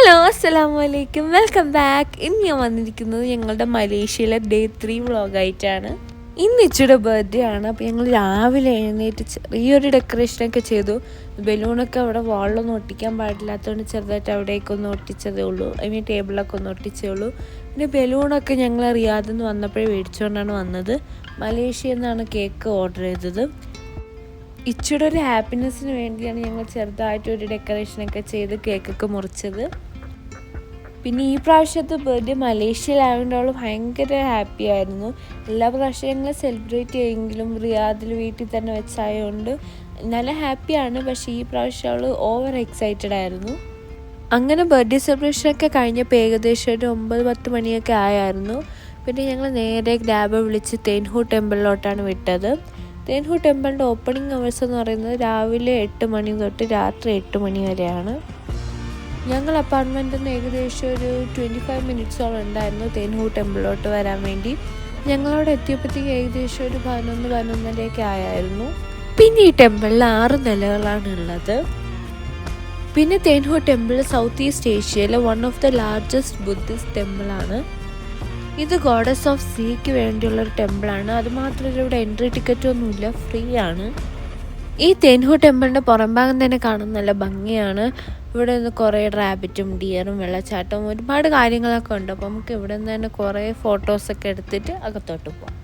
Hello അസ്സാം വലൈക്കും welcome back ഇന്ന് ഞാൻ വന്നിരിക്കുന്നത് ഞങ്ങളുടെ മലേഷ്യയിലെ ഡേ ത്രീ വ്ളോഗായിട്ടാണ് ഇന്ന് ഇച്ചിയുടെ ബർത്ത്ഡേ ആണ്. അപ്പോൾ ഞങ്ങൾ രാവിലെ എഴുന്നേറ്റ് ചെറിയൊരു ഡെക്കറേഷനൊക്കെ ചെയ്തു. ബലൂണൊക്കെ അവിടെ വാളിലൊന്നും ഒട്ടിക്കാൻ പാടില്ലാത്തതുകൊണ്ട് ചെറുതായിട്ട് അവിടേക്ക് ഒന്ന് ഒട്ടിച്ചതേ ഉള്ളൂ. ഐ മീൻ ടേബിളൊക്കെ ഒന്ന് ഒട്ടിച്ചേ ഉള്ളൂ. പിന്നെ ബലൂണൊക്കെ ഞങ്ങൾ റിയാദിൽ നിന്ന് വന്നപ്പോഴേ മേടിച്ചുകൊണ്ടാണ് വന്നത്. മലേഷ്യയിൽ നിന്നാണ് കേക്ക് ഓർഡർ ചെയ്തത്. ഇച്ചിയുടെ ഒരു ഹാപ്പിനെസ്സിന് വേണ്ടിയാണ് ഞങ്ങൾ ചെറുതായിട്ട് ഒരു ഡെക്കറേഷനൊക്കെ ചെയ്ത് കേക്കൊക്കെ മുറിച്ചത്. പിന്നെ ഈ പ്രാവശ്യത്തെ ബർത്ത്ഡേ മലേഷ്യയിലായതുകൊണ്ട് അവൾ ഭയങ്കര ഹാപ്പി ആയിരുന്നു. എല്ലാ പ്രാവശ്യം ഞങ്ങൾ സെലിബ്രേറ്റ് ചെയ്യുമെങ്കിലും റിയാദിൽ വീട്ടിൽ തന്നെ വെച്ചായതുകൊണ്ട് നല്ല ഹാപ്പിയാണ് പക്ഷേ ഈ പ്രാവശ്യം അവൾ ഓവർ എക്സൈറ്റഡ് ആയിരുന്നു. അങ്ങനെ ബർത്ത്ഡേ സെലിബ്രേഷനൊക്കെ കഴിഞ്ഞപ്പോൾ ഏകദേശം ഒരു ഒമ്പത് പത്ത് മണിയൊക്കെ ആയായിരുന്നു. പിന്നെ ഞങ്ങൾ നേരെ ഗ്രാബ് വിളിച്ച് തേൻഹു ടെമ്പിളിലോട്ടാണ് വിട്ടത്. തേൻഹു ടെമ്പിളിന്റെ ഓപ്പണിംഗ് അവേഴ്സ് എന്ന് പറയുന്നത് രാവിലെ എട്ട് മണി തൊട്ട് രാത്രി എട്ട് മണി വരെയാണ്. ഞങ്ങൾ അപ്പാർട്ട്മെന്റിൽ നിന്ന് ഏകദേശം ഒരു ട്വന്റി ഫൈവ് മിനിറ്റ്സോളം ഉണ്ടായിരുന്നു തേൻഹു ടെമ്പിളിലോട്ട് വരാൻ വേണ്ടി. ഞങ്ങളവിടെ എത്തിയപ്പോഴത്തേക്ക് ഏകദേശം ഒരു പതിനൊന്ന് പതിനൊന്നരയൊക്കെ ആയായിരുന്നു. പിന്നെ ഈ ടെമ്പിളിൽ ആറ് നിലകളാണ് ഉള്ളത്. പിന്നെ Thean Hou temple south east ഏഷ്യയിലെ one of the largest Buddhist ടെമ്പിളാണ് ഇത് ഗോഡസ് ഓഫ് സീക്ക് വേണ്ടിയുള്ള ഒരു ടെമ്പിളാണ് അതുമാത്രമല്ല ഇവിടെ എൻട്രി ടിക്കറ്റ് ഒന്നുമില്ല ഫ്രീ ആണ്. ഈ തേൻഹു ടെമ്പിളിന്റെ പുറംഭാഗം തന്നെ കാണാൻ നല്ല ഭംഗിയാണ്. ഇവിടെ നിന്ന് കുറേ റാബിറ്റും ഡിയറും വെള്ളച്ചാട്ടവും ഒരുപാട് കാര്യങ്ങളൊക്കെ ഉണ്ട്. അപ്പോൾ നമുക്ക് ഇവിടെ നിന്ന് തന്നെ കുറേ ഫോട്ടോസൊക്കെ എടുത്തിട്ട് അകത്തോട്ട് പോകാം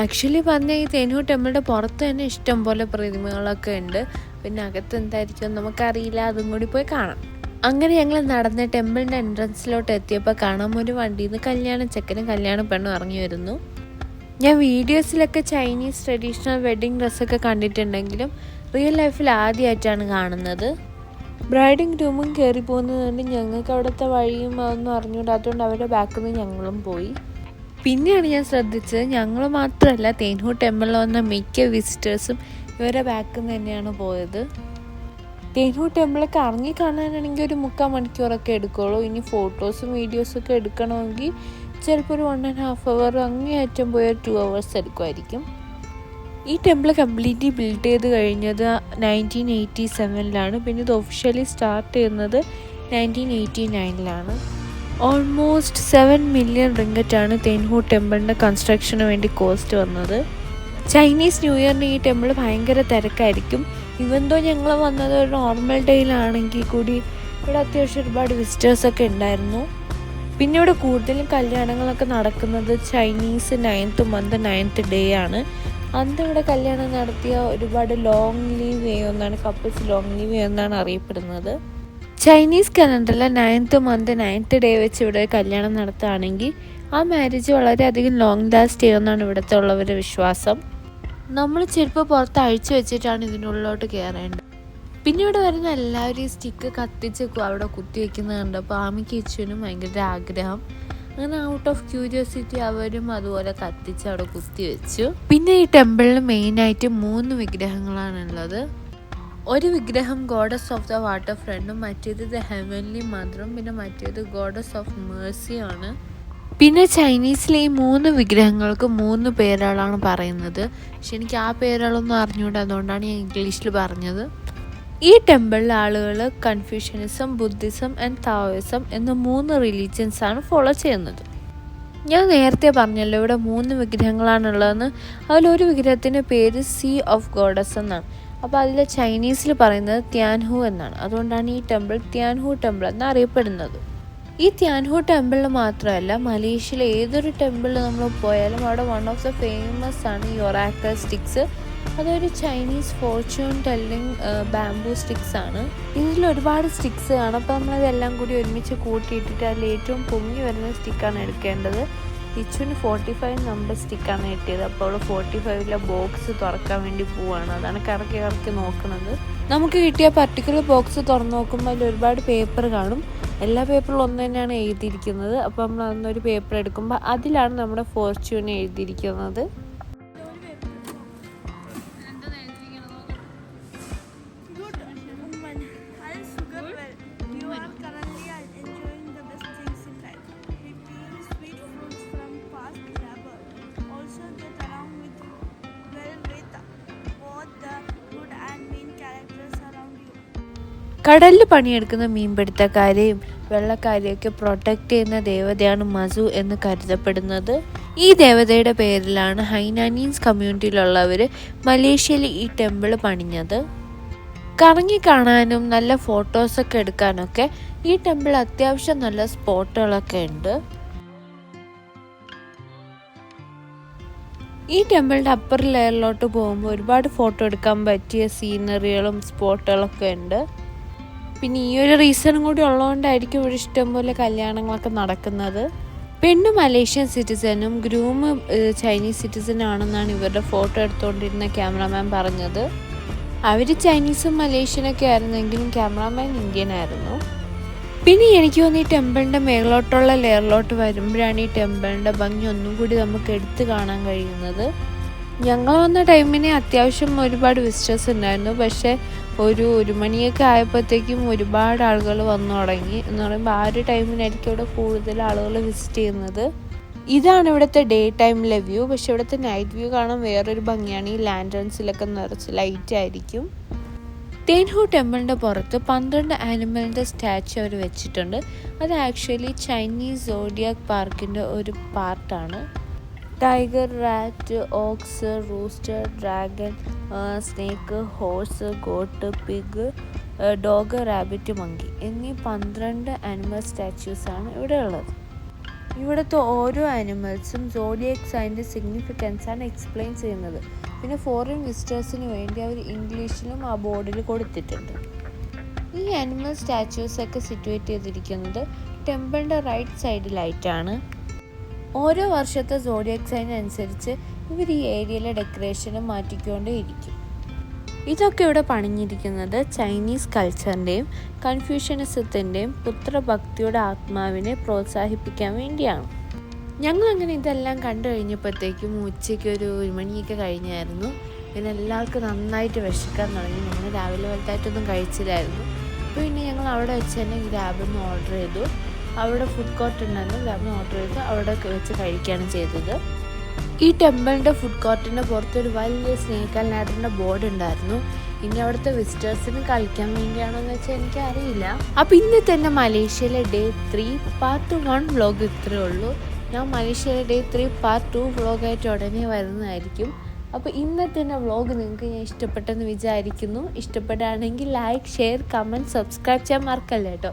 ആക്ച്വലി പറഞ്ഞാൽ ഈ തേനൂർ ടെമ്പിളിന്റെ പുറത്ത് തന്നെ ഇഷ്ടം പോലെ പ്രതിമകളൊക്കെ ഉണ്ട്. പിന്നെ അകത്ത് എന്തായിരിക്കും നമുക്കറിയില്ല അതും കൂടി പോയി കാണാം. അങ്ങനെ ഞങ്ങൾ നടന്ന് ടെമ്പിളിന്റെ എൻട്രൻസിലോട്ട് എത്തിയപ്പോൾ കാണാൻ ഒരു വണ്ടിയിൽ നിന്ന് കല്യാണ ചെക്കനും കല്യാണ പെണ്ണും ഇറങ്ങി വരുന്നു. ഞാൻ വീഡിയോസിലൊക്കെ ചൈനീസ് ട്രഡീഷണൽ വെഡ്ഡിങ് ഡ്രസ്സൊക്കെ കണ്ടിട്ടുണ്ടെങ്കിലും റിയൽ ലൈഫിൽ ആദ്യമായിട്ടാണ് കാണുന്നത്. ബ്രൈഡും ഗ്രൂമും കയറി പോകുന്നതുകൊണ്ട് ഞങ്ങൾക്ക് അവിടുത്തെ വഴിയും അതൊന്നും അറിഞ്ഞുകൂടാത്തതുകൊണ്ട് അവരുടെ ബാക്കിൽ നിന്ന് ഞങ്ങളും പോയി. പിന്നെയാണ് ഞാൻ ശ്രദ്ധിച്ചത് ഞങ്ങൾ മാത്രമല്ല തേൻഹു ടെമ്പിളിൽ വന്ന മിക്ക വിസിറ്റേഴ്സും ഇവരുടെ ബാക്കിൽ നിന്ന് തന്നെയാണ് പോയത്. തേൻഹു ടെമ്പിളൊക്കെ ഇറങ്ങി കാണാനാണെങ്കിൽ ഒരു മുക്കാൽ മണിക്കൂറൊക്കെ എടുക്കുള്ളൂ. ഇനി ഫോട്ടോസും വീഡിയോസും ഒക്കെ എടുക്കണമെങ്കിൽ ചിലപ്പോൾ ഒരു വൺ ആൻഡ് ഹാഫ് അവർ അങ്ങേയറ്റം പോയ ടു അവേഴ്സ് എടുക്കുമായിരിക്കും. ഈ ടെമ്പിൾ കംപ്ലീറ്റ്ലി ബിൽഡ് ചെയ്ത് കഴിഞ്ഞത് നയന്റീൻ എയ്റ്റി സെവനിലാണ് പിന്നെ ഇത് ഒഫീഷ്യലി സ്റ്റാർട്ട് ചെയ്യുന്നത് നയന്റീൻ എയ്റ്റി നയനിലാണ് ഓൾമോസ്റ്റ് സെവൻ മില്യൺ റിങ്കറ്റാണ് തെൻഹു ടെമ്പിളിന്റെ കൺസ്ട്രക്ഷന് വേണ്ടി കോസ്റ്റ് വന്നത്. ചൈനീസ് ന്യൂ ഇയറിന് ഈ ടെമ്പിൾ ഭയങ്കര തിരക്കായിരിക്കും. ഇവന്തോ ഞങ്ങൾ വന്നത് ഒരു നോർമൽ ഡേയിലാണെങ്കിൽ കൂടി ഇവിടെ അത്യാവശ്യം ഒരുപാട് വിസിറ്റേഴ്സൊക്കെ ഉണ്ടായിരുന്നു. പിന്നെ ഇവിടെ കൂടുതലും കല്യാണങ്ങളൊക്കെ നടക്കുന്നത് Chinese ninth month ninth day ആണ്. അന്ന് ഇവിടെ കല്യാണം നടത്തിയ ഒരുപാട് ലോങ് ലീവ് ചെയ്യുമെന്നാണ് കപ്പിൾസ് ലോങ് ലീവ് എന്നാണ് അറിയപ്പെടുന്നത്. ചൈനീസ് കലണ്ടറിലെ നയൻത്ത് മന്ത് നയൻത്ത് ഡേ വെച്ച് ഇവിടെ കല്യാണം നടത്തുകയാണെങ്കിൽ ആ മാരേജ് വളരെയധികം ലോങ് ലാസ്റ്റ് ചെയ്യുമെന്നാണ് ഇവിടുത്തെ ഉള്ളവരുടെ വിശ്വാസം. നമ്മൾ ചെരുപ്പ് പുറത്ത് അഴിച്ചു വെച്ചിട്ടാണ് ഇതിനുള്ളിലോട്ട് കയറേണ്ടത്. പിന്നെ ഇവിടെ വരുന്ന എല്ലാവരും ഈ സ്റ്റിക്ക് കത്തിച്ച് അവിടെ കുത്തി വെക്കുന്നത് കണ്ടപ്പോൾ ആമിക്ക് ഇച്ചുവിനും ഭയങ്കര ആഗ്രഹം. അങ്ങനെ ഔട്ട് ഓഫ് ക്യൂരിയോസിറ്റി അവരും അതുപോലെ കത്തിച്ച് അവിടെ കുത്തി വെച്ചു. പിന്നെ ഈ ടെമ്പിളിൽ മെയിനായിട്ട് മൂന്ന് വിഗ്രഹങ്ങളാണുള്ളത്. ഒരു വിഗ്രഹം ഗോഡസ് ഓഫ് ദ വാട്ടർ ഫ്രണ്ടും മറ്റേത് ദ ഹെവൻലി മദറും പിന്നെ മറ്റേത് ഗോഡസ് ഓഫ് മേഴ്സിയാണ് പിന്നെ ചൈനീസിലെ ഈ മൂന്ന് വിഗ്രഹങ്ങൾക്ക് മൂന്ന് പേരുകളാണ് പറയുന്നത്. പക്ഷെ എനിക്ക് ആ പേരുകളൊന്നും അറിഞ്ഞുകൂടാ അതുകൊണ്ടാണ് ഞാൻ ഇംഗ്ലീഷിൽ പറഞ്ഞത്. ഈ ടെമ്പിളിൽ ആളുകൾ കൺഫ്യൂഷനിസം ബുദ്ധിസം ആൻഡ് താവോയിസം എന്ന മൂന്ന് റിലീജിയൻസ് ആണ് ഫോളോ ചെയ്യുന്നത്. ഞാൻ നേരത്തെ പറഞ്ഞല്ലോ ഇവിടെ മൂന്ന് വിഗ്രഹങ്ങളാണുള്ളതെന്ന്. അതിലൊരു വിഗ്രഹത്തിന്റെ പേര് സീ ഓഫ് ഗോഡസ് എന്നാണ്. അപ്പോൾ അതിൽ ചൈനീസിൽ പറയുന്നത് ത്യാൻഹു എന്നാണ്. അതുകൊണ്ടാണ് ഈ ടെമ്പിൾ ത്യാൻഹു ടെമ്പിൾ എന്ന് അറിയപ്പെടുന്നത്. ഈ ത്യാൻഹു ടെമ്പിളിൽ മാത്രമല്ല മലേഷ്യയിലെ ഏതൊരു ടെമ്പിളിൽ നമ്മൾ പോയാലും അവിടെ വൺ ഓഫ് ദ ഫേമസ് ആണ് ഈ ഒറാക്കൽ സ്റ്റിക്സ് അതൊരു Chinese fortune telling bamboo sticks ആണ്. ഇതിൽ ഒരുപാട് സ്റ്റിക്സ് ആണ്. അപ്പോൾ നമ്മളതെല്ലാം കൂടി ഒരുമിച്ച് കൂട്ടിയിട്ടിട്ട് അതിൽ ഏറ്റവും പൊങ്ങി വരുന്ന സ്റ്റിക്കാണ് എടുക്കേണ്ടത്. ഇച്ചുവിന് ഫോർട്ടി ഫൈവ് നമ്പർ സ്റ്റിക്കാണ് കിട്ടിയത്. അപ്പോൾ അവൾ ഫോർട്ടി ഫൈവിലെ ബോക്സ് തുറക്കാൻ വേണ്ടി പോവാണ്. അതാണ് കറക്കി കറക്കി നോക്കുന്നത്. നമുക്ക് കിട്ടിയ പർട്ടിക്കുലർ ബോക്സ് തുറന്നു നോക്കുമ്പോൾ അതിൽ ഒരുപാട് പേപ്പർ കാണും. എല്ലാ പേപ്പറിലും ഒന്ന് തന്നെയാണ് എഴുതിയിരിക്കുന്നത്. അപ്പോൾ നമ്മൾ അന്നൊരു പേപ്പർ എടുക്കുമ്പോൾ അതിലാണ് നമ്മുടെ ഫോർച്യൂൺ എഴുതിയിരിക്കുന്നത്. കടലിൽ പണിയെടുക്കുന്ന മീൻപിടുത്തക്കാരെയും വെള്ളക്കാരെയൊക്കെ പ്രൊട്ടക്റ്റ് ചെയ്യുന്ന ദേവതയാണ് മസു എന്ന് കരുതപ്പെടുന്നത്. ഈ ദേവതയുടെ പേരിലാണ് ഹൈനാനീൻസ് കമ്മ്യൂണിറ്റിയിലുള്ളവർ മലേഷ്യയിൽ ഈ ടെമ്പിൾ പണിഞ്ഞത്. കറങ്ങി കാണാനും നല്ല ഫോട്ടോസൊക്കെ എടുക്കാനൊക്കെ ഈ ടെമ്പിൾ അത്യാവശ്യം നല്ല സ്പോട്ടുകളൊക്കെ ഉണ്ട്. ഈ ടെമ്പിളിന്റെ അപ്പർ ലെയറിലോട്ട് പോകുമ്പോൾ ഒരുപാട് ഫോട്ടോ എടുക്കാൻ പറ്റിയ സീനറികളും സ്പോട്ടുകളൊക്കെ ഉണ്ട്. പിന്നെ ഈ ഒരു റീസണും കൂടി ഉള്ളതുകൊണ്ടായിരിക്കും ഇവിടെ ഇഷ്ടംപോലെ കല്യാണങ്ങളൊക്കെ നടക്കുന്നത്. പെണ്ണ് മലേഷ്യൻ സിറ്റിസനും ഗ്രൂമ് ചൈനീസ് സിറ്റിസൺ ആണെന്നാണ് ഇവരുടെ ഫോട്ടോ എടുത്തുകൊണ്ടിരുന്ന ക്യാമറാമാൻ പറഞ്ഞത്. അവർ ചൈനീസും മലേഷ്യനൊക്കെ ആയിരുന്നെങ്കിലും ക്യാമറാമാൻ ഇന്ത്യൻ ആയിരുന്നു. പിന്നെ എനിക്ക് തോന്നി ഈ ടെമ്പിളിന്റെ മേലോട്ടുള്ള ലെയറിലോട്ട് വരുമ്പോഴാണ് ഈ ടെമ്പിളിന്റെ ഭംഗി ഒന്നും കൂടി നമുക്ക് എടുത്തു കാണാൻ കഴിയുന്നത്. ഞങ്ങൾ വന്ന ടൈമിന് അത്യാവശ്യം ഒരുപാട് വിസിറ്റേഴ്സ് ഉണ്ടായിരുന്നു. പക്ഷേ ഒരു ഒരു മണിയൊക്കെ ആയപ്പോഴത്തേക്കും ഒരുപാട് ആളുകൾ വന്നു തുടങ്ങി. എന്ന് പറയുമ്പോൾ ആ ഒരു ടൈമിനായിരിക്കും ഇവിടെ കൂടുതൽ ആളുകൾ വിസിറ്റ് ചെയ്യുന്നത്. ഇതാണ് ഇവിടുത്തെ ഡേ ടൈമിലെ വ്യൂ പക്ഷെ ഇവിടുത്തെ നൈറ്റ് വ്യൂ കാണാൻ വേറൊരു ഭംഗിയാണ്. ഈ ലാൻഡേൺസിലൊക്കെ നിറച്ച് ലൈറ്റ് ആയിരിക്കും. തേൻഹു ടെമ്പിളിന്റെ പുറത്ത് പന്ത്രണ്ട് ആനിമലിന്റെ സ്റ്റാച്ചു അവർ വെച്ചിട്ടുണ്ട്. അത് ആക്ച്വലി ചൈനീസ് സോഡിയാക് പാർക്കിന്റെ ഒരു പാർട്ടാണ് tiger rat ox rooster dragon snake horse goat pig dog rabbit monkey എന്നീ പന്ത്രണ്ട് ആനിമൽ സ്റ്റാച്യൂസാണ് ഇവിടെ ഉള്ളത്. ഇവിടുത്തെ ഓരോ ആനിമൽസും സോഡിയക് സൈന്റെ സിഗ്നിഫിക്കൻസ് ആണ് എക്സ്പ്ലെയിൻ ചെയ്യുന്നത്. പിന്നെ ഫോറിൻ വിസിറ്റേഴ്സിന് വേണ്ടി അവർ ഇംഗ്ലീഷിലും ആ ബോർഡിൽ കൊടുത്തിട്ടുണ്ട്. ഈ ആനിമൽ സ്റ്റാച്യൂസൊക്കെ സിറ്റുവേറ്റ് ചെയ്തിരിക്കുന്നത് ടെമ്പിളിന്റെ റൈറ്റ് സൈഡിലായിട്ടാണ് ഓരോ വർഷത്തെ സോഡിയക് സൈൻ അനുസരിച്ച് ഇവർ ഈ ഏരിയയിലെ ഡെക്കറേഷനും മാറ്റിക്കൊണ്ടേ ഇരിക്കും ഇതൊക്കെ ഇവിടെ പണിഞ്ഞിരിക്കുന്നത് ചൈനീസ് കൾച്ചറിന്റെയും കൺഫ്യൂഷനിസത്തിന്റെയും പുത്രഭക്തിയുടെ ആത്മാവിനെ പ്രോത്സാഹിപ്പിക്കാൻ വേണ്ടിയാണ്. ഞങ്ങൾ അങ്ങനെ ഇതെല്ലാം കണ്ടു കഴിഞ്ഞപ്പോഴത്തേക്കും ഉച്ചയ്ക്ക് ഒരു ഒരു മണിയൊക്കെ കഴിഞ്ഞായിരുന്നു. പിന്നെ എല്ലാവർക്കും നന്നായിട്ട് വിശക്കാൻ തുടങ്ങി. ഞങ്ങൾ രാവിലെ വലുതായിട്ടൊന്നും കഴിച്ചില്ലായിരുന്നു. അപ്പോൾ പിന്നെ ഞങ്ങൾ അവിടെ വെച്ച് തന്നെ ഗ്രാബിന്ന് ഓർഡർ ചെയ്തു. അവിടെ ഫുഡ് കോർട്ട് ഉണ്ടായിരുന്നു ലെമൺ ഓർഡർ ചെയ്ത് അവിടെ വെച്ച് കഴിക്കുകയാണ് ചെയ്തത്. ഈ ടെമ്പിളിന്റെ ഫുഡ് കോർട്ടിന്റെ പുറത്തൊരു വലിയ സ്നേക്ക് ആൻഡ് ബോർഡ് ഉണ്ടായിരുന്നു. ഇനി അവിടുത്തെ വിസിറ്റേഴ്സിന് കളിക്കാൻ വേണ്ടിയാണോ എന്ന് വെച്ചാൽ എനിക്കറിയില്ല. അപ്പം ഇന്ന് തന്നെ മലേഷ്യയിലെ day three part one vlog ഇത്രയേ ഉള്ളൂ. ഞാൻ മലേഷ്യയിലെ ഡേ ത്രീ പാർട്ട് ടു വ്ളോഗായിട്ട് ഉടനെ വരുന്നതായിരിക്കും. അപ്പോൾ ഇന്നത്തെ എന്റെ വ്ളോഗ് നിങ്ങൾക്ക് ഞാൻ ഇഷ്ടപ്പെട്ടെന്ന് വിചാരിക്കുന്നു. ഇഷ്ടപ്പെടുകയാണെങ്കിൽ ലൈക്ക് ഷെയർ കമന്റ് സബ്സ്ക്രൈബ് ചെയ്യാൻ മറക്കല്ല കേട്ടോ